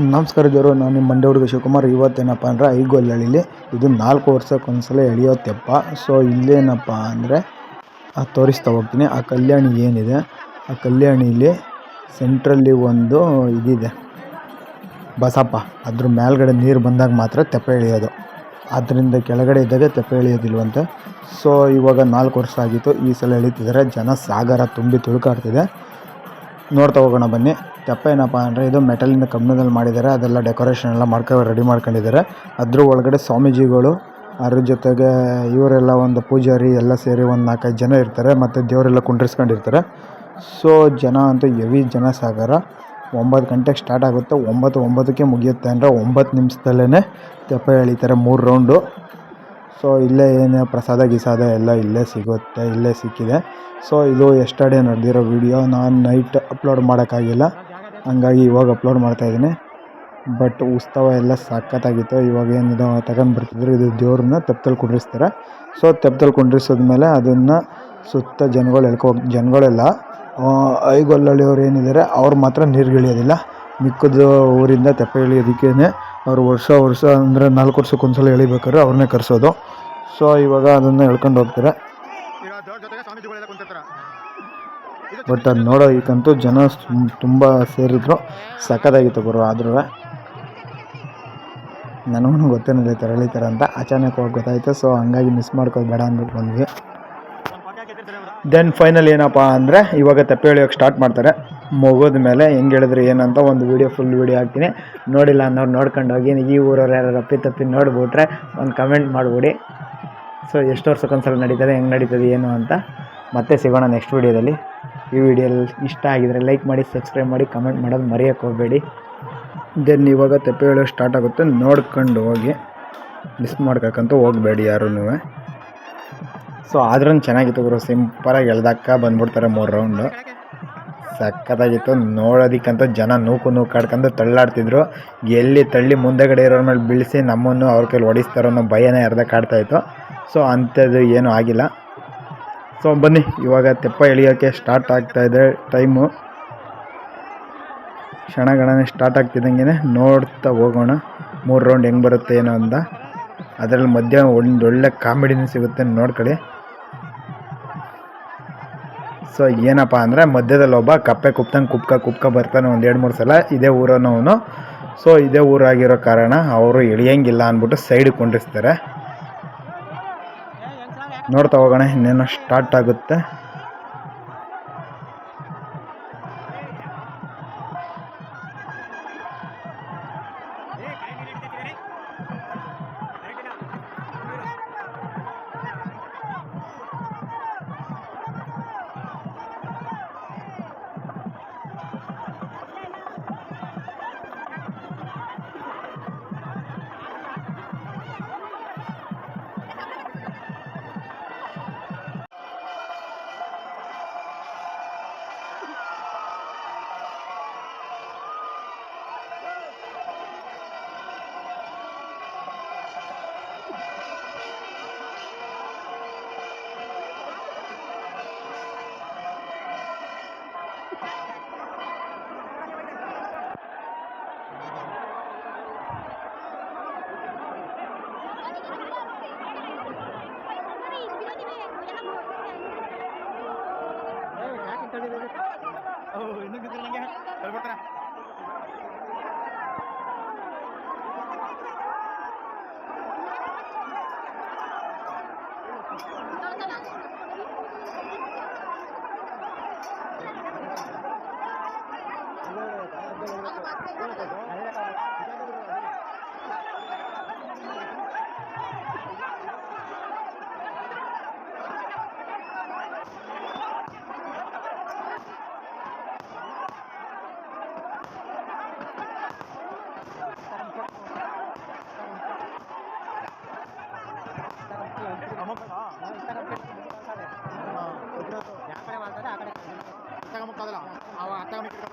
ನಮಸ್ಕಾರ ಜೋರು, ನಾನು ನಿಮ್ಮ ಮಂಡ್ಯ ಹುಡುಗ ಶಿವಕುಮಾರ್. ಇವತ್ತೇನಪ್ಪ ಅಂದರೆ ಐಗೋಲ್ ಹಳ್ಳಿಲಿ ಇದು ನಾಲ್ಕು ವರ್ಷಕ್ಕೊಂದ್ಸಲ ಎಳೆಯೋ ತೆಪ್ಪ ಸೊ ಇಲ್ಲೇನಪ್ಪ ಅಂದರೆ ಅದು ತೋರಿಸ್ತಾ ಹೋಗ್ತೀನಿ. ಆ ಕಲ್ಯಾಣಿ ಏನಿದೆ? ಆ ಕಲ್ಯಾಣಿಲಿ ಸೆಂಟ್ರಲ್ಲಿ ಒಂದು ಇದಿದೆ. ಬಸಪ್ಪ, ಅದ್ರ ಮೇಲ್ಗಡೆ ನೀರು ಬಂದಾಗ ಮಾತ್ರ ತೆಪ್ಪ ಎಳೆಯೋದು. ಅದರಿಂದ ಕೆಳಗಡೆ ಇದ್ದಾಗ ತೆಪ್ಪ ಎಳೆಯೋದಿಲ್ವಂತೆ. ಸೊ ಇವಾಗ ನಾಲ್ಕು ವರ್ಷ ಆಗಿತ್ತು. ಈ ಸಲ ಎಳೀತಿದ್ದಾರೆ. ಜನ ಸಾಗರ ತುಂಬಿ ತುಳುಕಾಡ್ತಿದೆ. ನೋಡ್ತಾ ಹೋಗೋಣ ಬನ್ನಿ. ತೆಪ್ಪ ಏನಪ್ಪ ಅಂದರೆ ಇದು ಮೆಟಲಿಂದ ಕಬ್ಬಿಣದಲ್ಲಿ ಮಾಡಿದ್ದಾರೆ. ಅದೆಲ್ಲ ಡೆಕೋರೇಷನ್ ಎಲ್ಲ ಮಾಡ್ಕೊ ರೆಡಿ ಮಾಡ್ಕೊಂಡಿದ್ದಾರೆ. ಅದ್ರ ಒಳಗಡೆ ಸ್ವಾಮೀಜಿಗಳು, ಅದ್ರ ಜೊತೆಗೆ ಇವರೆಲ್ಲ ಒಂದು ಪೂಜಾರಿ ಎಲ್ಲ ಸೇರಿ ಒಂದು ನಾಲ್ಕೈದು ಜನ ಇರ್ತಾರೆ. ಮತ್ತು ದೇವರೆಲ್ಲ ಕುಂಡ್ರಿಸ್ಕೊಂಡಿರ್ತಾರೆ. ಸೊ ಜನ ಅಂತೂ ಹೆವಿ ಜನ ಸಾಗರ. ಒಂಬತ್ತು ಗಂಟೆಗೆ ಸ್ಟಾರ್ಟ್ ಆಗುತ್ತೆ. ಒಂಬತ್ತು, ಒಂಬತ್ತಕ್ಕೆ ಮುಗಿಯುತ್ತೆ ಅಂದರೆ ಒಂಬತ್ತು ನಿಮಿಷದಲ್ಲೇ ತೆಪ್ಪ ಎಳಿತಾರೆ ಮೂರು ರೌಂಡು ಸೊ ಇಲ್ಲೇ ಏನು ಪ್ರಸಾದ ಗಿಸಾದ ಎಲ್ಲ ಇಲ್ಲೇ ಸಿಗುತ್ತೆ, ಇಲ್ಲೇ ಸಿಕ್ಕಿದೆ. ಸೊ ಇದು ಎಸ್ಟರ್ಡೇ ನಡೆದಿರೋ ವಿಡಿಯೋ ನಾನು ನೈಟ್ ಅಪ್ಲೋಡ್ ಮಾಡೋಕ್ಕಾಗಿಲ್ಲ. ಹಂಗಾಗಿ ಇವಾಗ ಅಪ್ಲೋಡ್ ಮಾಡ್ತಾಯಿದ್ದೀನಿ ಬಟ್ ಉತ್ಸವ ಎಲ್ಲ ಸಖತ್ತಾಗಿತ್ತು. ಇವಾಗ ಏನಿದೆ ತಗೊಂಡು ಬರ್ತಿದ್ರು, ಇದು ದೇವ್ರನ್ನ ತೆಪ್ಪದಲ್ಲಿ ಕುಂಡ್ರಿಸ್ತಾರೆ. ಸೊ ತೆಪ್ಪದಲ್ಲಿ ಕುಂಡ್ರಿಸಿದ್ಮೇಲೆ ಅದನ್ನು ಸುತ್ತ ಜನಗಳು ಎಳ್ಕೊ, ಜನಗಳೆಲ್ಲ ಐಗೊಲ್ಲಳ್ಳಿಯವ್ರು ಏನಿದ್ದಾರೆ ಅವ್ರು ಮಾತ್ರ ನೀರುಗಿಳಿಯೋದಿಲ್ಲ ಮಿಕ್ಕಿದ ಊರಿಂದ ತೆಪ್ಪ ಎಳಿಯೋದಕ್ಕೇ ಅವ್ರು ವರ್ಷ ವರ್ಷ ಅಂದರೆ ನಾಲ್ಕು ವರ್ಷಕ್ಕೆ ಒಂದ್ಸಲ ಎಳಿಬೇಕಾದ್ರೆ ಅವ್ರನ್ನೇ ಕರೆಸೋದು. ಸೊ ಇವಾಗ ಅದನ್ನು ಎಳ್ಕೊಂಡು ಹೋಗ್ತಾರೆ. ಬಟ್ ಅದು ನೋಡೋದಕ್ಕಂತೂ ಜನ ತುಂಬ ಸೇರಿದ್ರು. ಸಖತ್ತಾಗಿತ್ತು ಗುರು, ಆದ್ರೂ. ನನಗೂ ಗೊತ್ತೇನಿಲ್ಲ ಈ ಥರ ಎಳಿತಾರೆ ಅಂತ. ಅಚಾನಕ್ ಹೋಗಿ ಗೊತ್ತಾಯಿತು. ಸೊ ಹಂಗಾಗಿ ಮಿಸ್ ಮಾಡ್ಕೋದು ಬೇಡ ಅಂದ್ಬಿಟ್ಟು ಬಂದ್ವಿ. ದೆನ್ ಫೈನಲ್ ಏನಪ್ಪ ಅಂದರೆ ಇವಾಗ ತೆಪ್ಪೆ ಎಳಿಯೋಕೆ ಸ್ಟಾರ್ಟ್ ಮಾಡ್ತಾರೆ. ಮುಗಿದ ಮೇಲೆ ಹೆಂಗೆ ಹೇಳಿದ್ರು ಏನಂತ ಒಂದು ವೀಡಿಯೋ ಫುಲ್ ವೀಡಿಯೋ ಹಾಕ್ತೀನಿ. ನೋಡಿಲ್ಲ ಅನ್ನೋರು ನೋಡ್ಕೊಂಡು ಹೋಗಿ, ಈ ಊರವ್ರು ಯಾರು ಅಪ್ಪಿ ತಪ್ಪಿ ನೋಡಿಬಿಟ್ರೆ ಒಂದು ಕಮೆಂಟ್ ಮಾಡಿಬಿಡಿ. ಸೊ ಎಷ್ಟು ವರ್ಷಕ್ಕೊಂದ್ಸಲ ನಡೀತದೆ, ಹೆಂಗೆ ನಡೀತದೆ, ಏನು ಅಂತ ಮತ್ತೆ ಸಿಗೋಣ ನೆಕ್ಸ್ಟ್ ವೀಡಿಯೋದಲ್ಲಿ ಈ ವಿಡಿಯೋಲಿ ಇಷ್ಟ ಆಗಿದರೆ ಲೈಕ್ ಮಾಡಿ ಸಬ್ಸ್ಕ್ರೈಬ್ ಮಾಡಿ ಕಮೆಂಟ್ ಮಾಡೋದು ಮರೆಯೋಕ್ಕೆ ಹೋಗಬೇಡಿ. ದೆನ್ ಇವಾಗ ತೆಪ್ಪೆ ಹೇಳೋ ಸ್ಟಾರ್ಟ್ ಆಗುತ್ತೆ, ನೋಡ್ಕೊಂಡು ಹೋಗಿ ಮಿಸ್ ಮಾಡ್ಕೊಂತೂ ಹೋಗಬೇಡಿ ಯಾರೂ ಸೊ ಆದ್ರೂ ಚೆನ್ನಾಗಿತ್ತು ಗುರು. ಸಿಂಪಲಾಗಿ ಎಳ್ದಕ್ಕ ಬಂದ್ಬಿಡ್ತಾರೆ ಮೂರು ರೌಂಡು ಸಕ್ಕತ್ತಾಗಿತ್ತು ನೋಡೋದಕ್ಕಂತ ಜನ ನೂಕು ನೂಕಾಡ್ಕೊಂಡು ತಳ್ಳಾಡ್ತಿದ್ರು. ಎಲ್ಲಿ ತಳ್ಳಿ ಮುಂದೆಗಡೆ ಇರೋರ ಮೇಲೆ ಬೀಳಿಸಿ ನಮ್ಮನ್ನು ಅವ್ರ ಕೈಲಿ ಹೊಡಿಸ್ತಾರೋ ಅನ್ನೋ ಭಯನೇ ಅರ್ಧ ಕಾಡ್ತಾಯಿತ್ತು ಸೊ ಅಂಥದ್ದು ಏನೂ ಆಗಿಲ್ಲ. ಸೊ ಬನ್ನಿ. ಇವಾಗ ತೆಪ್ಪ ಎಳಿಯೋಕ್ಕೆ ಸ್ಟಾರ್ಟ್ ಆಗ್ತಾಯಿದೆ ಟೈಮು ಕ್ಷಣಗಣನೆ ಸ್ಟಾರ್ಟ್ ಆಗ್ತಿದ್ದಂಗೆ ನೋಡ್ತಾ ಹೋಗೋಣ. ಮೂರು ರೌಂಡ್ ಹೆಂಗೆ ಬರುತ್ತೆ ಏನೋ ಅಂತ. ಅದರಲ್ಲಿ ಮಧ್ಯ ಒಂದು ಒಳ್ಳೆ ಕಾಮಿಡಿನೂ ಸಿಗುತ್ತೆ ನೋಡ್ಕೊಳ್ಳಿ. ಸೊ ಏನಪ್ಪ ಅಂದರೆ ಮಧ್ಯದಲ್ಲಿ ಒಬ್ಬ ಕಪ್ಪೆ ಕುಪ್ತಂಗೆ ಕುಪ್ಕ ಕುಪ್ಕ ಬರ್ತಾನೆ ಒಂದು ಎರಡು ಮೂರು ಸಲ ಇದೇ ಊರನ್ನು ಅವನು. ಸೊ ಇದೇ ಊರಾಗಿರೋ ಕಾರಣ ಅವರು ಇಳಿಯಂಗಿಲ್ಲ ಅಂದ್ಬಿಟ್ಟು ಸೈಡ್ ಕೊಂಡಿರ್ತಾರೆ ನೋಡ್ತಾ ಹೋಗೋಣ, ಇನ್ನೇನೋ ಸ್ಟಾರ್ಟ್ ಆಗುತ್ತೆ. Oh, ini getar lagi. Terputar. అత్తగమ్మ కదలా అత్తగమ్మ ఇక్కడ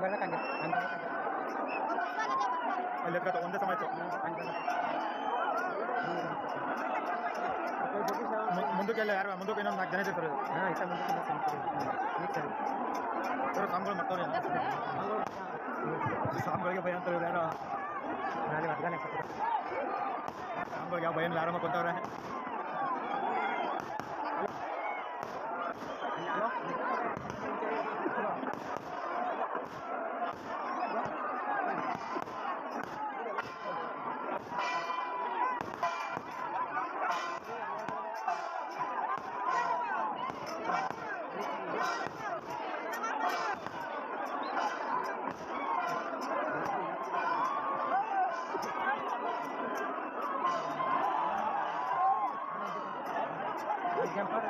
ಹಂಗಲ್ಲ ಹಂಗೆ ಅಲ್ಲಿ ಹತ್ರ ಒಂದೇ ಸಮಯ ಮುಂದಕ್ಕೆಲ್ಲ ಯಾರು ಮುಂದಕ್ಕೆ ಇನ್ನೊಂದು ನಾಲ್ಕು ಜನ ಇದೆ ಹಾಂ ಇಷ್ಟ ಮುಂದಕ್ಕೆ ಸರಿ ಸರ್ ಸಾಂಬಾರು ಮಾಡ್ತಾರೆ ಭಯ ಅಂತಾರೆ ಯಾರು ನಾಳೆ ಅರ್ಧನೇ ಯಾವ ಭಯ ಆರಾಮ ಕೊಡ್ತಾವ್ರೆ ಯಾರೋ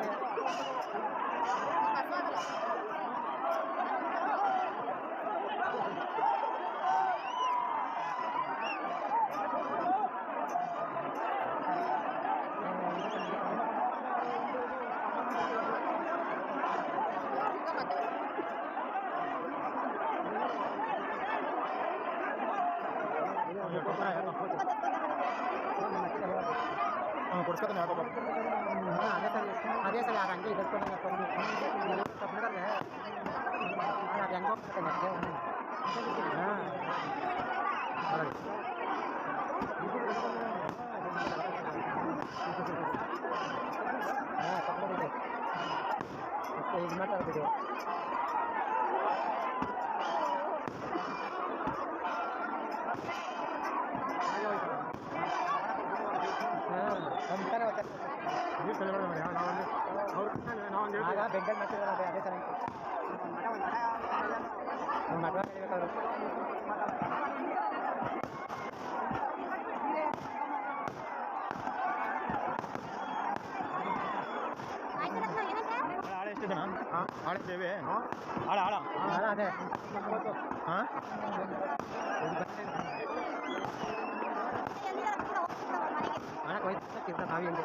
ಕೊಟ್ಟವ್ರೆ ಕೊಡ್ಸ್ಕೊತಾನೆ ಯಾಕೋ ಅದೇ ಸರಿ ಅದೇ ಸರಿ ಅದು ಹಂಗೆ ಇದಕ್ಕೆ ತಪ್ಪಂದ್ರೆ ಅದು ಹೆಂಗೆ ಹೋಗ್ತದೆ ಹಾಂ ಹಾಂ ತಪ್ಪಂದ್ರೆ ಮತ್ತೆ ಇದು ಮಾತಾಡ್ಬಿಡಿ ಹಾಂ ನೋಡಿ, ನಾವೊಂದು ಅವ್ರು ನಾವೊಂದು ಆಗ ಬೆಂಗಲ್ ಮಾಡ್ತಿದ್ದಾರೆ ಅದೇ. ಅದೇ. ಥರ ಮಗ ಕಲಿಬೇಕಾದ್ರು ಆಳ ಎಷ್ಟಿದನ ಆಳ ದೇವಿ ಆಳ ಆಳ ಹಾಂ? ಅದೇ ಹಾಂ ಹಣ ಕೊಯ್ತು ನಾವಿ ಹಿಂಗೆ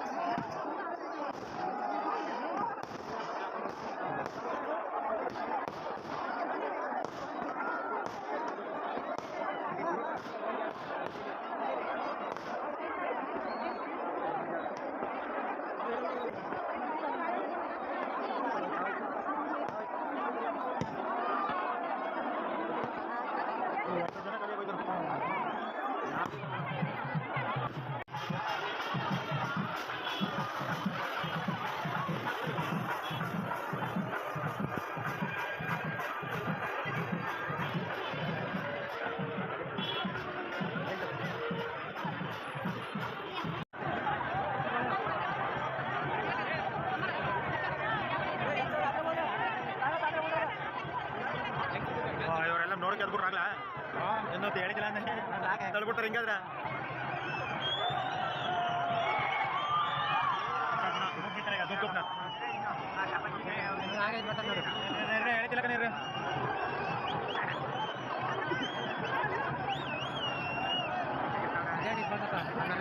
ಎದ್ಬಿಟ್ರು ಆಗ್ಲಾ ಇನ್ನೊತ್ತು ಹೇಳಿದಿಲ್ಲ ಅಂದ್ರೆ? ತಳ್ಬಿಟ್ರೆ ಹಿಂಗಾದ್ರೆ? ಹೇಳ್ತಿಲ್ಲ ಆಮೇಲೆ